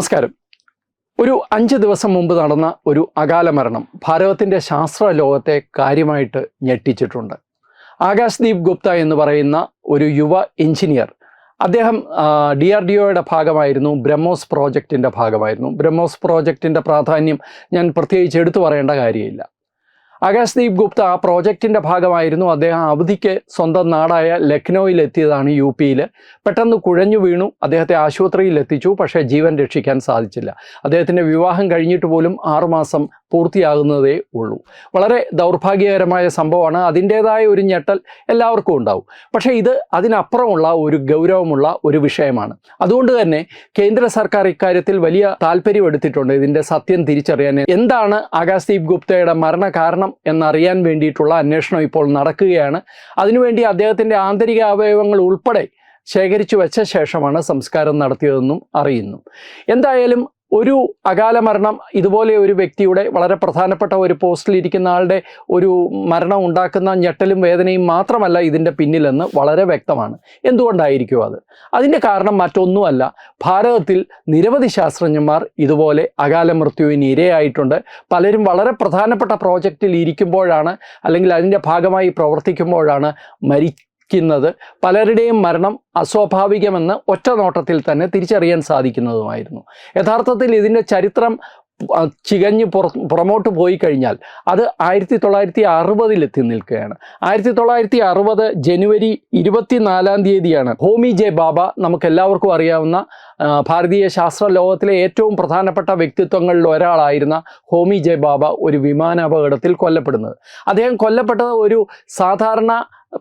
നമസ്കാരം. ഒരു അഞ്ച് ദിവസം മുമ്പ് നടന്ന ഒരു അകാല മരണം ഭാരതത്തിന്റെ ശാസ്ത്ര ലോകത്തെ കാര്യമായിട്ട് ഞെട്ടിച്ചിട്ടുണ്ട്. ആകാശ്ദീപ് ഗുപ്ത എന്ന് പറയുന്ന ഒരു യുവ എഞ്ചിനീയർ. അദ്ദേഹം ഡി ആർ ഡി ഒയുടെ ഭാഗമായിരുന്നു ബ്രഹ്മോസ് പ്രോജക്റ്റിന്റെ ഭാഗമായിരുന്നു. ബ്രഹ്മോസ് പ്രോജക്റ്റിന്റെ പ്രാധാന്യം ഞാൻ പ്രത്യേകിച്ച് എടുത്തു പറയേണ്ട കാര്യമില്ല. ആകാശ്ദീപ് ഗുപ്ത ആ പ്രോജക്റ്റിന്റെ ഭാഗമായിരുന്നു അദ്ദേഹം അവധിക്ക് സ്വന്തം നാടായ ലക്നൌവിൽ എത്തിയതാണ് യു പിയിൽ പെട്ടെന്ന് കുഴഞ്ഞു വീണു. അദ്ദേഹത്തെ ആശുപത്രിയിൽ എത്തിച്ചു പക്ഷേ ജീവൻ രക്ഷിക്കാൻ സാധിച്ചില്ല. അദ്ദേഹത്തിന്റെ വിവാഹം കഴിഞ്ഞിട്ട് പോലും ആറുമാസം പൂർത്തിയാകുന്നതേ ഉള്ളൂ. വളരെ ദൗർഭാഗ്യകരമായ സംഭവമാണ്. അതിന്റേതായ ഒരു ഞെട്ടൽ എല്ലാവർക്കും ഉണ്ടാവും. പക്ഷേ ഇത് അതിനപ്പുറമുള്ള ഒരു ഗൗരവമുള്ള ഒരു വിഷയമാണ്. അതുകൊണ്ട് തന്നെ കേന്ദ്ര സർക്കാർ ഇക്കാര്യത്തിൽ വലിയ താല്പര്യം എടുത്തിട്ടുണ്ട് ഇതിന്റെ സത്യം തിരിച്ചറിയാൻ. എന്താണ് ആകാശ്ദീപ് ഗുപ്തയുടെ മരണ കാരണം എന്നറിയാൻ വേണ്ടിയിട്ടുള്ള അന്വേഷണം ഇപ്പോൾ നടക്കുകയാണ്. അതിനുവേണ്ടി അദ്ദേഹത്തിന്റെ ആന്തരിക അവയവങ്ങൾ ഉൾപ്പെടെ ശേഖരിച്ചു വെച്ച ശേഷമാണ് സംസ്കാരം നടത്തിയതെന്നും അറിയുന്നു. എന്തായാലും ഒരു അകാല മരണം ഇതുപോലെ ഒരു വ്യക്തിയുടെ വളരെ പ്രധാനപ്പെട്ട ഒരു പോസ്റ്റിൽ ഇരിക്കുന്ന ആളുടെ ഒരു മരണം ഉണ്ടാക്കുന്ന ഞെട്ടലും വേദനയും മാത്രമല്ല ഇതിന്റെ പിന്നിലെന്ന് വളരെ വ്യക്തമാണ്. എന്തുകൊണ്ടായിരിക്കും അത്? അതിന്റെ കാരണം മറ്റൊന്നുമല്ല. ഭാരതത്തിൽ നിരവധി ശാസ്ത്രജ്ഞന്മാർ ഇതുപോലെ അകാല മൃത്യുവിന് ഇരയായിട്ടുണ്ട്. പലരും വളരെ പ്രധാനപ്പെട്ട പ്രോജക്റ്റിൽ ഇരിക്കുമ്പോഴാണ് അല്ലെങ്കിൽ അതിന്റെ ഭാഗമായി പ്രവർത്തിക്കുമ്പോഴാണ് മരി ക്കുന്നത് പലരുടെയും മരണം അസ്വാഭാവികമെന്ന് ഒറ്റ നോട്ടത്തിൽ തന്നെ തിരിച്ചറിയാൻ സാധിക്കുന്നതുമായിരുന്നു. യഥാർത്ഥത്തിൽ ഇതിന്റെ ചരിത്രം ചികഞ്ഞ് പുറ പുറമോട്ട് പോയി കഴിഞ്ഞാൽ അത് ആയിരത്തി തൊള്ളായിരത്തി അറുപതിൽ എത്തി നിൽക്കുകയാണ്. ആയിരത്തി തൊള്ളായിരത്തി അറുപത് ജനുവരി ഇരുപത്തിനാലാം തീയതിയാണ് ഹോമി ജെ ബാബ നമുക്ക് എല്ലാവർക്കും അറിയാവുന്ന ഭാരതീയ ശാസ്ത്ര ലോകത്തിലെ ഏറ്റവും പ്രധാനപ്പെട്ട വ്യക്തിത്വങ്ങളിൽ ഒരാളായിരുന്ന ഹോമി ജെ ബാബ ഒരു വിമാനാപകടത്തിൽ കൊല്ലപ്പെടുന്നത്. അദ്ദേഹം കൊല്ലപ്പെട്ടത് ഒരു സാധാരണ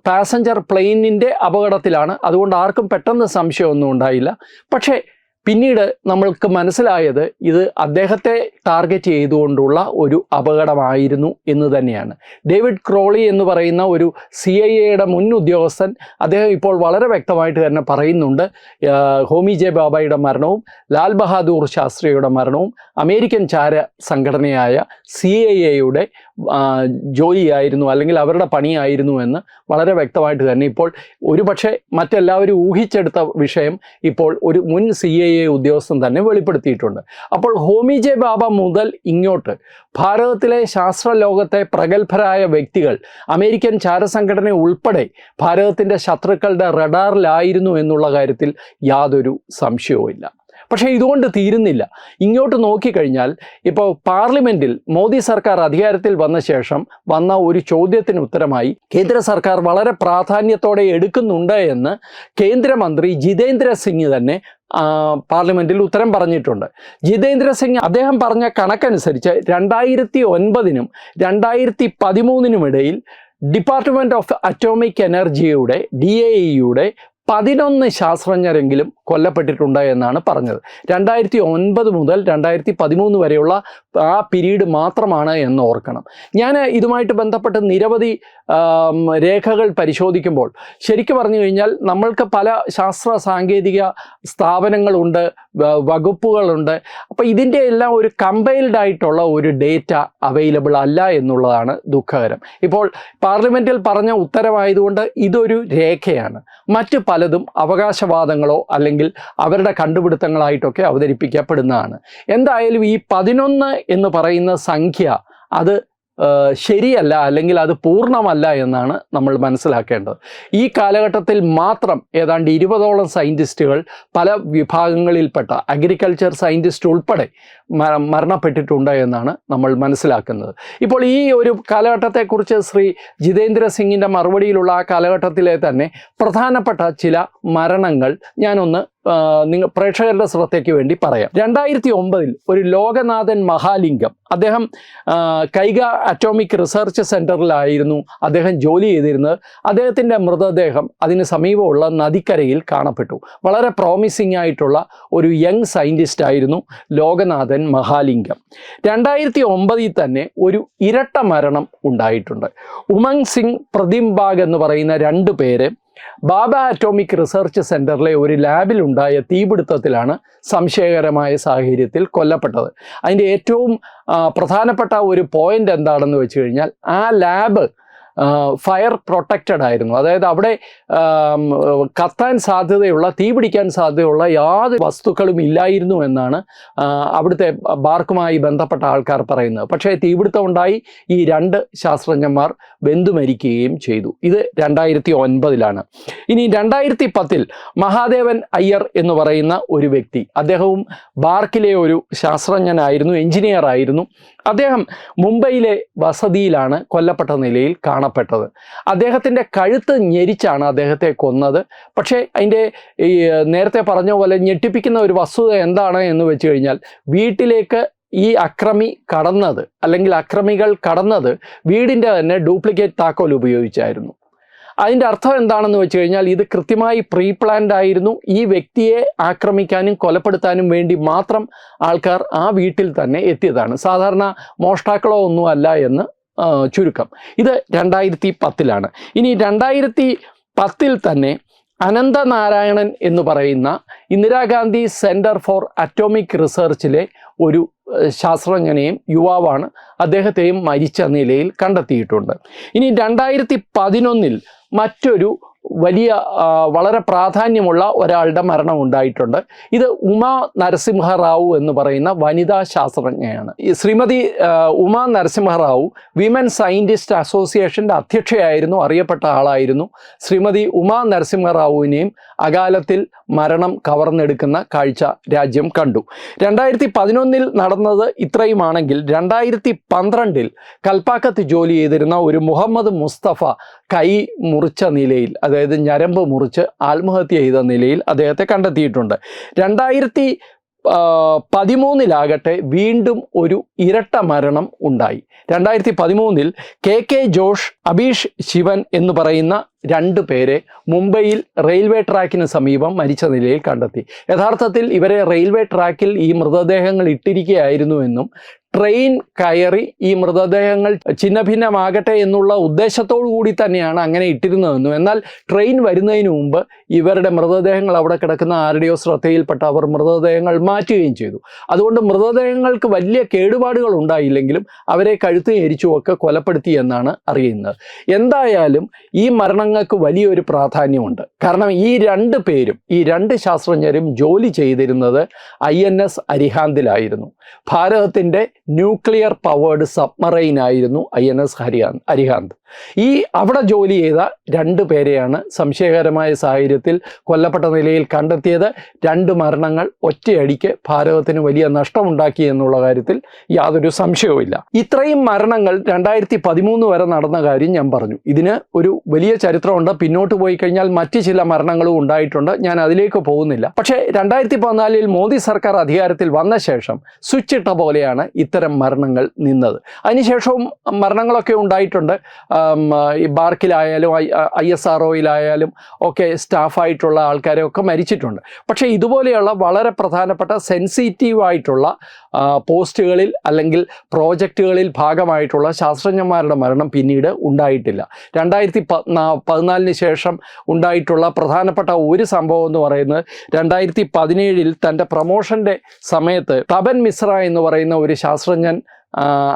പാസഞ്ചർ പ്ലെയിനിന്റെ അപകടത്തിലാണ്. അതുകൊണ്ട് ആർക്കും പെട്ടെന്ന് സംശയമൊന്നും ഉണ്ടായില്ല. പക്ഷേ പിന്നീട് നമ്മൾക്ക് മനസ്സിലായത് ഇത് അദ്ദേഹത്തെ ടാർഗറ്റ് ചെയ്തുകൊണ്ടുള്ള ഒരു അപകടമായിരുന്നു എന്ന് തന്നെയാണ്. ഡേവിഡ് ക്രോളി എന്ന് പറയുന്ന ഒരു സി ഐ എയുടെ മുൻ ഉദ്യോഗസ്ഥൻ അദ്ദേഹം ഇപ്പോൾ വളരെ വ്യക്തമായിട്ട് തന്നെ പറയുന്നുണ്ട്. ഹോമി ജെ ബാബയുടെ മരണവും ലാൽ ബഹാദൂർ ശാസ്ത്രിയുടെ മരണവും അമേരിക്കൻ ചാര സംഘടനയായ സി ഐ എയുടെ ജോലിയായിരുന്നു അല്ലെങ്കിൽ അവരുടെ പണിയായിരുന്നു എന്ന് വളരെ വ്യക്തമായിട്ട് തന്നെ ഇപ്പോൾ ഒരുപക്ഷെ മറ്റെല്ലാവരും ഊഹിച്ചെടുത്ത വിഷയം ഇപ്പോൾ ഒരു മുൻ സി ഐ എ ഉദ്യോഗസ്ഥൻ തന്നെ വെളിപ്പെടുത്തിയിട്ടുണ്ട്. അപ്പോൾ ഹോമി ജെ ബാബ മുതൽ ഇങ്ങോട്ട് ഭാരതത്തിലെ ശാസ്ത്ര ലോകത്തെ പ്രഗത്ഭരായ വ്യക്തികൾ അമേരിക്കൻ ചാരസംഘടന ഉൾപ്പെടെ ഭാരതത്തിന്റെ ശത്രുക്കളുടെ റഡാറിലായിരുന്നു എന്നുള്ള കാര്യത്തിൽ യാതൊരു സംശയവുമില്ല. പക്ഷേ ഇതുകൊണ്ട് തീരുന്നില്ല. ഇങ്ങോട്ട് നോക്കിക്കഴിഞ്ഞാൽ ഇപ്പോൾ പാർലമെന്റിൽ മോദി സർക്കാർ അധികാരത്തിൽ വന്ന ശേഷം വന്ന ഒരു ചോദ്യത്തിന് ഉത്തരമായി കേന്ദ്ര സർക്കാർ വളരെ പ്രാധാന്യത്തോടെ എടുക്കുന്നുണ്ട് എന്ന് കേന്ദ്രമന്ത്രി ജിതേന്ദ്ര സിംഗ് തന്നെ പാർലമെന്റിൽ ഉത്തരം പറഞ്ഞിട്ടുണ്ട്. ജിതേന്ദ്ര സിംഗ് അദ്ദേഹം പറഞ്ഞ കണക്കനുസരിച്ച് രണ്ടായിരത്തി ഒൻപതിനും രണ്ടായിരത്തി പതിമൂന്നിനും ഇടയിൽ ഡിപ്പാർട്ട്മെന്റ് ഓഫ് അറ്റോമിക് എനർജിയുടെ ഡി എ ഇയുടെ പതിനൊന്ന് ശാസ്ത്രജ്ഞരെങ്കിലും കൊല്ലപ്പെട്ടിട്ടുണ്ട് എന്നാണ് പറഞ്ഞത്. രണ്ടായിരത്തി ഒൻപത് മുതൽ രണ്ടായിരത്തി പതിമൂന്ന് വരെയുള്ള ആ പിരീഡ് മാത്രമാണ് എന്ന് ഓർക്കണം. ഞാൻ ഇതുമായിട്ട് ബന്ധപ്പെട്ട് നിരവധി രേഖകൾ പരിശോധിക്കുമ്പോൾ ശരിക്കും പറഞ്ഞു കഴിഞ്ഞാൽ നമ്മൾക്ക് പല ശാസ്ത്ര സാങ്കേതിക സ്ഥാപനങ്ങളുണ്ട് വകുപ്പുകളുണ്ട്. അപ്പോൾ ഇതിന്റെ എല്ലാം ഒരു കമ്പൈൽഡ് ആയിട്ടുള്ള ഒരു ഡേറ്റ അവൈലബിൾ അല്ല എന്നുള്ളതാണ് ദുഃഖകരം. ഇപ്പോൾ പാർലമെന്റിൽ പറഞ്ഞ ഉത്തരവായതുകൊണ്ട് ഇതൊരു രേഖയാണ്. മറ്റ് പലതും അവകാശവാദങ്ങളോ അല്ലെങ്കിൽ അവരുടെ കണ്ടുപിടുത്തങ്ങളായിട്ടൊക്കെ അവതരിപ്പിക്കപ്പെടുന്നതാണ്. എന്തായാലും ഈ പതിനൊന്ന് എന്ന് പറയുന്ന സംഖ്യ അത് ശരിയല്ല അല്ലെങ്കിൽ അത് പൂർണമല്ല എന്നാണ് നമ്മൾ മനസ്സിലാക്കേണ്ടത്. ഈ കാലഘട്ടത്തിൽ മാത്രം ഏതാണ്ട് ഇരുപതോളം സയന്റിസ്റ്റുകൾ പല വിഭാഗങ്ങളിൽപ്പെട്ട അഗ്രികൾച്ചർ സയന്റിസ്റ്റ് ഉൾപ്പെടെ മരണപ്പെട്ടിട്ടുണ്ട് എന്നാണ് നമ്മൾ മനസ്സിലാക്കുന്നത്. ഇപ്പോൾ ഈ ഒരു കാലഘട്ടത്തെക്കുറിച്ച് ശ്രീ ജിതേന്ദ്ര സിംഗിന്റെ മറുപടിയിലുള്ള ആ കാലഘട്ടത്തിലെ തന്നെ പ്രധാനപ്പെട്ട ചില മരണങ്ങൾ ഞാനൊന്ന് നിങ്ങൾ പ്രേക്ഷകരുടെ ശ്രദ്ധയ്ക്ക് വേണ്ടി പറയാം. രണ്ടായിരത്തി ഒമ്പതിൽ ഒരു ലോകനാഥൻ മഹാലിംഗം. അദ്ദേഹം കൈഗ അറ്റോമിക് റിസർച്ച് സെന്ററിലായിരുന്നു അദ്ദേഹം ജോലി ചെയ്തിരുന്നത്. അദ്ദേഹത്തിന്റെ മൃതദേഹം അതിന് സമീപമുള്ള നദിക്കരയിൽ കാണപ്പെട്ടു. വളരെ പ്രോമിസിംഗ് ആയിട്ടുള്ള ഒരു യങ് സയന്റിസ്റ്റ് ആയിരുന്നു ലോകനാഥൻ മഹാലിംഗം. രണ്ടായിരത്തി ഒമ്പതിൽ തന്നെ ഒരു ഇരട്ട മരണം ഉണ്ടായിട്ടുണ്ട്. ഉമങ് സിംഗ് പ്രതിംബാഗ് എന്ന് പറയുന്ന രണ്ട് പേര് ബാബ അറ്റോമിക് റിസർച്ച് സെന്ററിലെ ഒരു ലാബിലുണ്ടായ തീപിടുത്തത്തിലാണ് സംശയകരമായ സാഹചര്യത്തിൽ കൊല്ലപ്പെട്ടത്. അതിന്റെ ഏറ്റവും പ്രധാനപ്പെട്ട ഒരു പോയിന്റ് എന്താണെന്ന് വെച്ച് കഴിഞ്ഞാൽ ആ ലാബ് ഫയർ പ്രൊട്ടക്റ്റഡ് ആയിരുന്നു. അതായത് അവിടെ കത്താൻ സാധ്യതയുള്ള തീ പിടിക്കാൻ സാധ്യതയുള്ള യാതൊരു വസ്തുക്കളും ഇല്ലായിരുന്നു എന്നാണ് അവിടുത്തെ ബാർക്കുമായി ബന്ധപ്പെട്ട ആൾക്കാർ പറയുന്നത്. പക്ഷേ തീപിടുത്തം ഉണ്ടായി. ഈ രണ്ട് ശാസ്ത്രജ്ഞന്മാർ വെന്തു മരിക്കുകയും ചെയ്തു. ഇത് രണ്ടായിരത്തി ഒൻപതിലാണ് ഇനി രണ്ടായിരത്തി പത്തിൽ മഹാദേവൻ അയ്യർ എന്ന് പറയുന്ന ഒരു വ്യക്തി അദ്ദേഹവും ബാർക്കിലെ ഒരു ശാസ്ത്രജ്ഞനായിരുന്നു എഞ്ചിനീയർ ആയിരുന്നു അദ്ദേഹം മുംബൈയിലെ വസതിയിലാണ് കൊല്ലപ്പെട്ട നിലയിൽ കാണപ്പെട്ടത്. അദ്ദേഹത്തിന്റെ കഴുത്ത് ഞെരിച്ചാണ് അദ്ദേഹത്തെ കൊന്നത്. പക്ഷേ അതിന്റെ ഈ നേരത്തെ പറഞ്ഞ പോലെ ഞെട്ടിപ്പിക്കുന്ന ഒരു വസ്തുത എന്താണ് എന്ന് വെച്ച് കഴിഞ്ഞാൽ വീട്ടിലേക്ക് ഈ അക്രമി കടന്നത് അല്ലെങ്കിൽ അക്രമികൾ കടന്നത് വീടിന്റെ തന്നെ ഡ്യൂപ്ലിക്കേറ്റ് താക്കോൽ ഉപയോഗിച്ചായിരുന്നു. അതിന്റെ അർത്ഥം എന്താണെന്ന് വെച്ച് കഴിഞ്ഞാൽ ഇത് കൃത്യമായി പ്രീ പ്ലാൻഡ് ആയിരുന്നു. ഈ വ്യക്തിയെ ആക്രമിക്കാനും കൊലപ്പെടുത്താനും വേണ്ടി മാത്രം ആൾക്കാർ ആ വീട്ടിൽ തന്നെ എത്തിയതാണ്. സാധാരണ മോഷ്ടാക്കളോ ഒന്നുമല്ല എന്ന് ചുരുക്കം. ഇത് രണ്ടായിരത്തി പത്തിലാണ് ഇനി രണ്ടായിരത്തി പത്തിൽ തന്നെ അനന്തനാരായണൻ എന്ന് പറയുന്ന ഇന്ദിരാഗാന്ധി സെന്റർ ഫോർ അറ്റോമിക് റിസർച്ചിലെ ഒരു ശാസ്ത്രജ്ഞനെയും യുവാവാണ് അദ്ദേഹത്തെയും മരിച്ച നിലയിൽ കണ്ടെത്തിയിട്ടുണ്ട്. ഇനി രണ്ടായിരത്തി പതിനൊന്നിൽ മറ്റൊരു വലിയ വളരെ പ്രാധാന്യമുള്ള ഒരാളുടെ മരണം ഉണ്ടായിട്ടുണ്ട് ഇത് ഉമാ നരസിംഹറാവു എന്ന് പറയുന്ന വനിതാ ശാസ്ത്രജ്ഞയാണ്. ശ്രീമതി ഉമാ നരസിംഹറാവു വിമൻ സയന്റിസ്റ്റ് അസോസിയേഷന്റെ അധ്യക്ഷയായിരുന്നു അറിയപ്പെട്ട ആളായിരുന്നു. ശ്രീമതി ഉമാ നരസിംഹറാവുവിനെയും അകാലത്തിൽ മരണം കവർന്നെടുക്കുന്ന കാഴ്ച രാജ്യം കണ്ടു. രണ്ടായിരത്തി പതിനൊന്നിൽ നടന്നത് ഇത്രയുമാണെങ്കിൽ രണ്ടായിരത്തി പന്ത്രണ്ടിൽ കൽപ്പാക്കത്ത് ജോലി ചെയ്തിരുന്ന ഒരു മുഹമ്മദ് മുസ്തഫ കൈ മുറിച്ച നിലയിൽ അതായത് ഞരമ്പ് മുറിച്ച് ആത്മഹത്യ ചെയ്ത നിലയിൽ അദ്ദേഹത്തെ കണ്ടെത്തിയിട്ടുണ്ട്. രണ്ടായിരത്തി പതിമൂന്നിലാകട്ടെ വീണ്ടും ഒരു ഇരട്ട മരണം ഉണ്ടായി. രണ്ടായിരത്തി പതിമൂന്നിൽ കെ കെ ജോഷ് അബീഷ് ശിവൻ എന്ന് പറയുന്ന രണ്ട് പേരെ മുംബൈയിൽ റെയിൽവേ ട്രാക്കിന് സമീപം മരിച്ച നിലയിൽ കണ്ടെത്തി. യഥാർത്ഥത്തിൽ ഇവരെ റെയിൽവേ ട്രാക്കിൽ ഈ മൃതദേഹങ്ങൾ ഇട്ടിരിക്കുകയായിരുന്നു എന്നും ട്രെയിൻ കയറി ഈ മൃതദേഹങ്ങൾ ഛിന്നഭിന്നമാകട്ടെ എന്നുള്ള ഉദ്ദേശത്തോടു കൂടി തന്നെയാണ് അങ്ങനെ ഇട്ടിരുന്നതെന്നും. എന്നാൽ ട്രെയിൻ വരുന്നതിന് മുമ്പ് ഇവരുടെ മൃതദേഹങ്ങൾ അവിടെ കിടക്കുന്ന ആരുടെയോ ശ്രദ്ധയിൽപ്പെട്ട അവർ മൃതദേഹങ്ങൾ മാറ്റുകയും ചെയ്തു. അതുകൊണ്ട് മൃതദേഹങ്ങൾക്ക് വലിയ കേടുപാടുകൾ ഉണ്ടായില്ലെങ്കിലും അവരെ കഴുത്ത് എരിച്ചുമൊക്കെ കൊലപ്പെടുത്തി എന്നാണ് അറിയുന്നത്. എന്തായാലും ഈ മരണങ്ങൾക്ക് വലിയൊരു പ്രാധാന്യമുണ്ട്. കാരണം ഈ രണ്ട് പേരും ഈ രണ്ട് ശാസ്ത്രജ്ഞരും ജോലി ചെയ്തിരുന്നത് ഐ എൻ എസ് അരിഹാന്തിലായിരുന്നു. ഭാരതത്തിന്റെ ന്യൂക്ലിയർ പവേർഡ് സബ്മറൈൻ ആയിരുന്നു ഐ എൻ എസ് ഹരിഹാന്ത് ഈ അവിടെ ജോലി ചെയ്ത രണ്ട് പേരെയാണ് സംശയകരമായ സാഹചര്യത്തിൽ കൊല്ലപ്പെട്ട നിലയിൽ കണ്ടെത്തിയത്. രണ്ട് മരണങ്ങൾ ഒറ്റയടിക്ക് ഭാരതത്തിന് വലിയ നഷ്ടമുണ്ടാക്കി എന്നുള്ള കാര്യത്തിൽ യാതൊരു സംശയവുമില്ല. ഇത്രയും മരണങ്ങൾ രണ്ടായിരത്തി പതിമൂന്ന് വരെ നടന്ന കാര്യം ഞാൻ പറഞ്ഞു. ഇതിന് ഒരു വലിയ ചരിത്രമുണ്ട്. പിന്നോട്ട് പോയി കഴിഞ്ഞാൽ മറ്റ് ചില മരണങ്ങളും ഉണ്ടായിട്ടുണ്ട്. ഞാൻ അതിലേക്ക് പോകുന്നില്ല. പക്ഷേ രണ്ടായിരത്തി പതിനാലിൽ മോദി സർക്കാർ അധികാരത്തിൽ വന്ന ശേഷം സ്വിച്ചിട്ട പോലെയാണ് ഇത്തരം മരണങ്ങൾ നിന്നത്. അതിനുശേഷവും മരണങ്ങളൊക്കെ ഉണ്ടായിട്ടുണ്ട്. ഈ ബാർക്കിലായാലും ഐ എസ് ആർ ഒയിലായാലും ഒക്കെ സ്റ്റാഫായിട്ടുള്ള ആൾക്കാരെ ഒക്കെ മരിച്ചിട്ടുണ്ട്. പക്ഷേ ഇതുപോലെയുള്ള വളരെ പ്രധാനപ്പെട്ട സെൻസിറ്റീവായിട്ടുള്ള പോസ്റ്റുകളിൽ അല്ലെങ്കിൽ പ്രോജക്റ്റുകളിൽ ഭാഗമായിട്ടുള്ള ശാസ്ത്രജ്ഞന്മാരുടെ മരണം പിന്നീട് ഉണ്ടായിട്ടില്ല. രണ്ടായിരത്തി പതിനാ പതിനാലിന് ശേഷം ഉണ്ടായിട്ടുള്ള പ്രധാനപ്പെട്ട ഒരു സംഭവം എന്ന് പറയുന്നത് രണ്ടായിരത്തി പതിനേഴിൽ തന്റെ പ്രൊമോഷന്റെ സമയത്ത് തപൻ മിശ്ര എന്ന് പറയുന്ന ഒരു ശാസ്ത്രജ്ഞൻ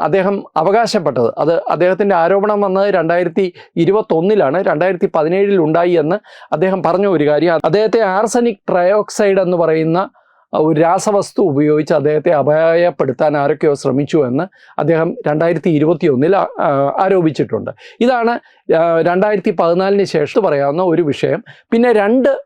അദ്ദേഹം അവകാശപ്പെട്ടത്. അത് അദ്ദേഹത്തിന്റെ ആരോപണം വന്നത് രണ്ടായിരത്തി ഇരുപത്തൊന്നിലാണ് രണ്ടായിരത്തി പതിനേഴിൽ ഉണ്ടായി എന്ന് അദ്ദേഹം പറഞ്ഞ ഒരു കാര്യം. അദ്ദേഹത്തെ ആർസനിക് ട്രയോക്സൈഡ് എന്ന് പറയുന്ന ഒരു രാസവസ്തു ഉപയോഗിച്ച് അദ്ദേഹത്തെ അപായപ്പെടുത്താൻ ആരൊക്കെയോ ശ്രമിച്ചു എന്ന് അദ്ദേഹം രണ്ടായിരത്തി ഇരുപത്തി ഒന്നിൽ ആരോപിച്ചിട്ടുണ്ട്. ഇതാണ് രണ്ടായിരത്തി പതിനാലിന് ശേഷം പറയാവുന്ന ഒരു വിഷയം. പിന്നെ രണ്ട്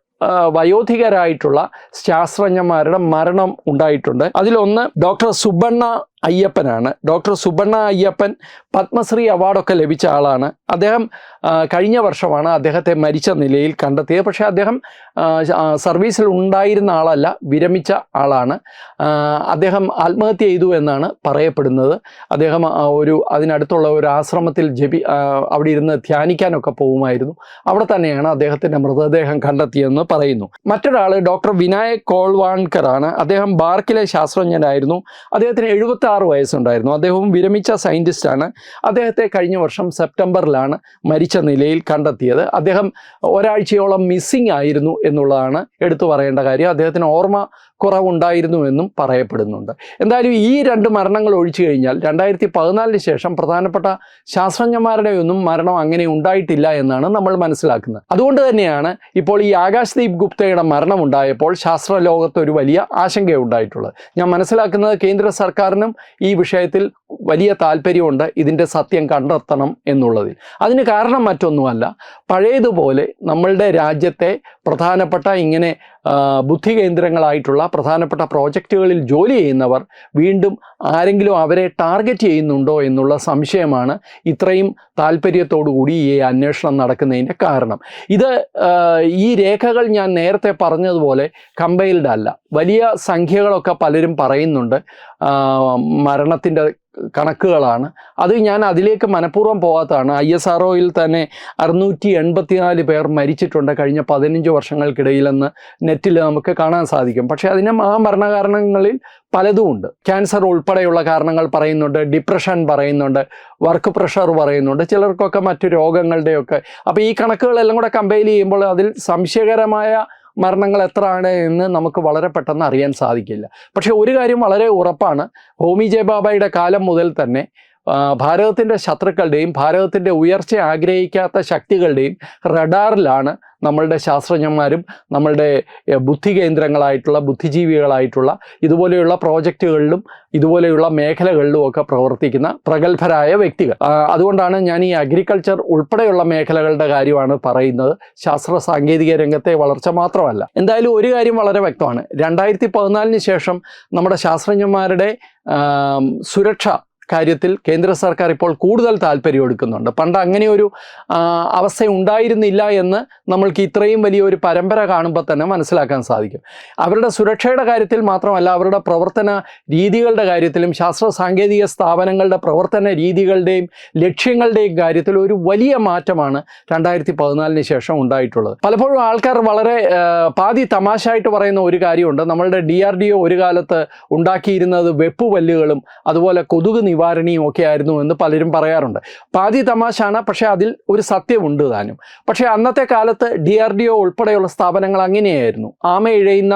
വയോധികരായിട്ടുള്ള ശാസ്ത്രജ്ഞന്മാരുടെ മരണം ഉണ്ടായിട്ടുണ്ട്. അതിലൊന്ന് ഡോക്ടർ സുബണ്ണ അയ്യപ്പനാണ്. ഡോക്ടർ സുബണ്ണ അയ്യപ്പൻ പത്മശ്രീ അവാർഡൊക്കെ ലഭിച്ച ആളാണ്. അദ്ദേഹം കഴിഞ്ഞ വർഷമാണ് അദ്ദേഹത്തെ മരിച്ച നിലയിൽ കണ്ടെത്തിയത്. പക്ഷേ അദ്ദേഹം സർവീസിൽ ഉണ്ടായിരുന്ന ആളല്ല വിരമിച്ച ആളാണ്. അദ്ദേഹം ആത്മഹത്യ ചെയ്തു എന്നാണ് പറയപ്പെടുന്നത്. അദ്ദേഹം ഒരു അതിനടുത്തുള്ള ഒരു ആശ്രമത്തിൽ ജപി അവിടെ ഇരുന്ന് ധ്യാനിക്കാനൊക്കെ പോകുമായിരുന്നു. അവിടെ തന്നെയാണ് അദ്ദേഹത്തിന്റെ മൃതദേഹം കണ്ടെത്തിയെന്ന് പറയുന്നു. മറ്റൊരാൾ ഡോക്ടർ വിനായക് കോൾവാൺകർ ആണ് അദ്ദേഹം ബാർക്കിലെ ശാസ്ത്രജ്ഞനായിരുന്നു. അദ്ദേഹത്തിന് എഴുപത്തി ആറ് വയസ്സുണ്ടായിരുന്നു. അദ്ദേഹവും വിരമിച്ച സയന്റിസ്റ്റാണ് അദ്ദേഹത്തെ കഴിഞ്ഞ വർഷം സെപ്റ്റംബറിലാണ് മരിച്ച നിലയിൽ കണ്ടെത്തിയത്. അദ്ദേഹം ഒരാഴ്ചയോളം മിസ്സിംഗ് ആയിരുന്നു എന്നുള്ളതാണ് എടുത്തു പറയേണ്ട കാര്യം. അദ്ദേഹത്തിന് ഓർമ്മ കുറവുണ്ടായിരുന്നുവെന്നും പറയപ്പെടുന്നുണ്ട്. എന്തായാലും ഈ രണ്ട് മരണങ്ങൾ ഒഴിച്ചു കഴിഞ്ഞാൽ രണ്ടായിരത്തി പതിനാലിന് ശേഷം പ്രധാനപ്പെട്ട ശാസ്ത്രജ്ഞന്മാരുടെ ഒന്നും മരണം അങ്ങനെ ഉണ്ടായിട്ടില്ല എന്നാണ് നമ്മൾ മനസ്സിലാക്കുന്നത്. അതുകൊണ്ട് തന്നെയാണ് ഇപ്പോൾ ഈ ആകാശ്ദീപ് ഗുപ്തയുടെ മരണം ഉണ്ടായപ്പോൾ ശാസ്ത്രലോകത്ത് ഒരു വലിയ ആശങ്കയുണ്ടായിട്ടുള്ളത് ഞാൻ മനസ്സിലാക്കുന്നത് കേന്ദ്ര സർക്കാരിനും ഈ വിഷയത്തിൽ വലിയ താല്പര്യമുണ്ട് ഇതിന്റെ സത്യം കണ്ടെത്തണം എന്നുള്ളതിൽ. അതിന് കാരണം മറ്റൊന്നുമല്ല പഴയതുപോലെ നമ്മളുടെ രാജ്യത്തെ പ്രധാനപ്പെട്ട ഇങ്ങനെ ബുദ്ധി കേന്ദ്രങ്ങളായിട്ടുള്ള പ്രധാനപ്പെട്ട പ്രോജക്റ്റുകളിൽ ജോലി ചെയ്യുന്നവർ വീണ്ടും ആരെങ്കിലും അവരെ ടാർഗറ്റ് ചെയ്യുന്നുണ്ടോ എന്നുള്ള സംശയമാണ് ഇത്രയും താല്പര്യത്തോടുകൂടി ഈ അന്വേഷണം നടക്കുന്നതിന്റെ കാരണം. ഇത് ഈ രേഖകൾ ഞാൻ നേരത്തെ പറഞ്ഞതുപോലെ കമ്പൈൽഡ് അല്ല. വലിയ സംഖ്യകളൊക്കെ പലരും പറയുന്നുണ്ട്. മരണത്തിന്റെ കണക്കുകളാണ്. അത് ഞാൻ അതിലേക്ക് മനഃപൂർവം പോകാത്തതാണ്. ഐ എസ് ആർ തന്നെ അറുന്നൂറ്റി എൺപത്തിനാല് പേർ മരിച്ചിട്ടുണ്ട് കഴിഞ്ഞ പതിനഞ്ച് വർഷങ്ങൾക്കിടയിലെന്ന് നെറ്റിൽ നമുക്ക് കാണാൻ സാധിക്കും. പക്ഷേ അതിന് ആ മരണകാരണങ്ങളിൽ പലതും ഉണ്ട് ക്യാൻസർ ഉൾപ്പെടെയുള്ള കാരണങ്ങൾ പറയുന്നുണ്ട് ഡിപ്രഷൻ പറയുന്നുണ്ട് വർക്ക് പ്രഷർ പറയുന്നുണ്ട് ചിലർക്കൊക്കെ മറ്റു രോഗങ്ങളുടെയൊക്കെ. അപ്പോൾ ഈ കണക്കുകളെല്ലാം കൂടെ കമ്പയർ ചെയ്യുമ്പോൾ അതിൽ സംശയകരമായ മരണങ്ങൾ എത്രയാണ് എന്ന് നമുക്ക് വളരെ പെട്ടെന്ന് അറിയാൻ സാധിക്കില്ല. പക്ഷേ ഒരു കാര്യം വളരെ ഉറപ്പാണ്. ഹോമി ജെ ജയബാബയുടെ കാലം മുതൽ തന്നെ ഭാരതത്തിന്റെ ശത്രുക്കളുടെയും ഭാരതത്തിന്റെ ഉയർച്ച ആഗ്രഹിക്കാത്ത ശക്തികളുടെയും റഡാറിലാണ് നമ്മളുടെ ശാസ്ത്രജ്ഞന്മാരും നമ്മളുടെ ബുദ്ധി കേന്ദ്രങ്ങളായിട്ടുള്ള ബുദ്ധിജീവികളായിട്ടുള്ള ഇതുപോലെയുള്ള പ്രോജക്റ്റുകളിലും ഇതുപോലെയുള്ള മേഖലകളിലും ഒക്കെ പ്രവർത്തിക്കുന്ന പ്രഗത്ഭരായ വ്യക്തികൾ. അതുകൊണ്ടാണ് ഞാൻ ഈ അഗ്രികൾച്ചർ ഉൾപ്പെടെയുള്ള മേഖലകളുടെ കാര്യമാണ് പറയുന്നത്. ശാസ്ത്ര സാങ്കേതിക രംഗത്തെ വളർച്ച മാത്രമല്ല. എന്തായാലും ഒരു കാര്യം വളരെ വ്യക്തമാണ്. രണ്ടായിരത്തി പതിനാലിന് ശേഷം നമ്മുടെ ശാസ്ത്രജ്ഞന്മാരുടെ സുരക്ഷ കാര്യത്തിൽ കേന്ദ്ര സർക്കാർ ഇപ്പോൾ കൂടുതൽ താല്പര്യം എടുക്കുന്നുണ്ട്. പണ്ട് അങ്ങനെ ഒരു അവസ്ഥ ഉണ്ടായിരുന്നില്ല എന്ന് നമ്മൾക്ക് ഇത്രയും വലിയ ഒരു പരമ്പര കാണുമ്പോൾ തന്നെ മനസ്സിലാക്കാൻ സാധിക്കും. അവരുടെ സുരക്ഷയുടെ കാര്യത്തിൽ മാത്രമല്ല അവരുടെ പ്രവർത്തന രീതികളുടെ കാര്യത്തിലും ശാസ്ത്ര സാങ്കേതിക സ്ഥാപനങ്ങളുടെ പ്രവർത്തന രീതികളുടെയും ലക്ഷ്യങ്ങളുടെയും കാര്യത്തിൽ ഒരു വലിയ മാറ്റമാണ് രണ്ടായിരത്തി പതിനാലിന് ശേഷം ഉണ്ടായിട്ടുള്ളത്. പലപ്പോഴും ആൾക്കാർ വളരെ പാതി തമാശയായിട്ട് പറയുന്ന ഒരു കാര്യമുണ്ട്. നമ്മളുടെ ഡി ഒരു കാലത്ത് ഉണ്ടാക്കിയിരുന്നത് വെപ്പുവല്ലുകളും അതുപോലെ കൊതുക് നിവാരണിയും ഒക്കെ ആയിരുന്നു എന്ന് പലരും പറയാറുണ്ട്. പാതി തമാശാണ് പക്ഷേ അതിൽ ഒരു സത്യമുണ്ട് താനും. പക്ഷേ അന്നത്തെ കാലത്ത് ഡി ആർ ഡി ഒ ഉൾപ്പെടെയുള്ള സ്ഥാപനങ്ങൾ അങ്ങനെയായിരുന്നു. ആമ ഇഴയുന്ന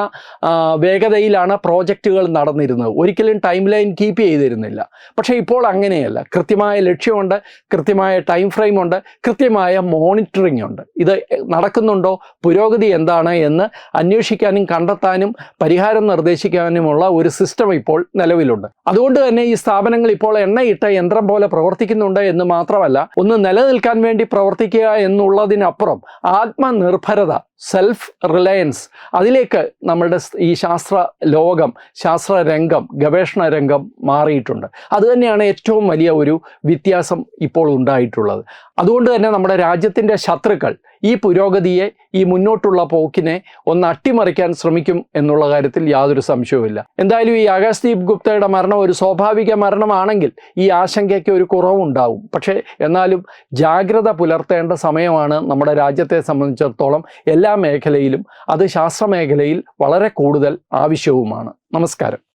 വേഗതയിലാണ് പ്രോജക്റ്റുകൾ നടന്നിരുന്നത്. ഒരിക്കലും ടൈം ലൈൻ കീപ്പ് ചെയ്തിരുന്നില്ല. പക്ഷേ ഇപ്പോൾ അങ്ങനെയല്ല. കൃത്യമായ ലക്ഷ്യമുണ്ട് കൃത്യമായ ടൈം ഫ്രെയിം ഉണ്ട് കൃത്യമായ മോണിറ്ററിംഗ് ഉണ്ട്. ഇത് നടക്കുന്നുണ്ടോ? പുരോഗതി എന്താണ് എന്ന് അന്വേഷിക്കാനും കണ്ടെത്താനും പരിഹാരം നിർദ്ദേശിക്കാനുമുള്ള ഒരു സിസ്റ്റം ഇപ്പോൾ നിലവിലുണ്ട്. അതുകൊണ്ട് തന്നെ ഈ സ്ഥാപനങ്ങൾ ഇപ്പോൾ എണ്ണയിട്ട യന്ത്രം പോലെ പ്രവർത്തിക്കുന്നുണ്ട് എന്ന് മാത്രമല്ല ഒന്ന് നിലനിൽക്കാൻ വേണ്ടി പ്രവർത്തിക്കുക എന്നുള്ളതിനപ്പുറം ആത്മനിർഭരത സെൽഫ് റിലയൻസ് അതിലേക്ക് നമ്മളുടെ ഈ ശാസ്ത്ര ലോകം ശാസ്ത്ര രംഗം ഗവേഷണ രംഗം മാറിയിട്ടുണ്ട്. അതുതന്നെയാണ് ഏറ്റവും വലിയ ഒരു വ്യത്യാസം ഇപ്പോൾ ഉണ്ടായിട്ടുള്ളത്. അതുകൊണ്ട് തന്നെ നമ്മുടെ രാജ്യത്തിന്റെ ശത്രുക്കൾ ഈ പുരോഗതിയെ ഈ മുന്നോട്ടുള്ള പോക്കിനെ ഒന്ന് അട്ടിമറിക്കാൻ ശ്രമിക്കും എന്നുള്ള കാര്യത്തിൽ യാതൊരു സംശയവുമില്ല. എന്തായാലും ഈ ആകാശ്ദീപ് ഗുപ്തയുടെ മരണം ഒരു സ്വാഭാവിക മരണമാണെങ്കിൽ ഈ ആശങ്കയ്ക്ക് ഒരു കുറവുണ്ടാവും. പക്ഷേ എന്നാലും ജാഗ്രത പുലർത്തേണ്ട സമയമാണ് നമ്മുടെ രാജ്യത്തെ സംബന്ധിച്ചിടത്തോളം എല്ലാ മേഖലയിലും അത് ശാസ്ത്രമേഖലയിൽ വളരെ കൂടുതൽ ആവശ്യവുമാണ്. നമസ്കാരം.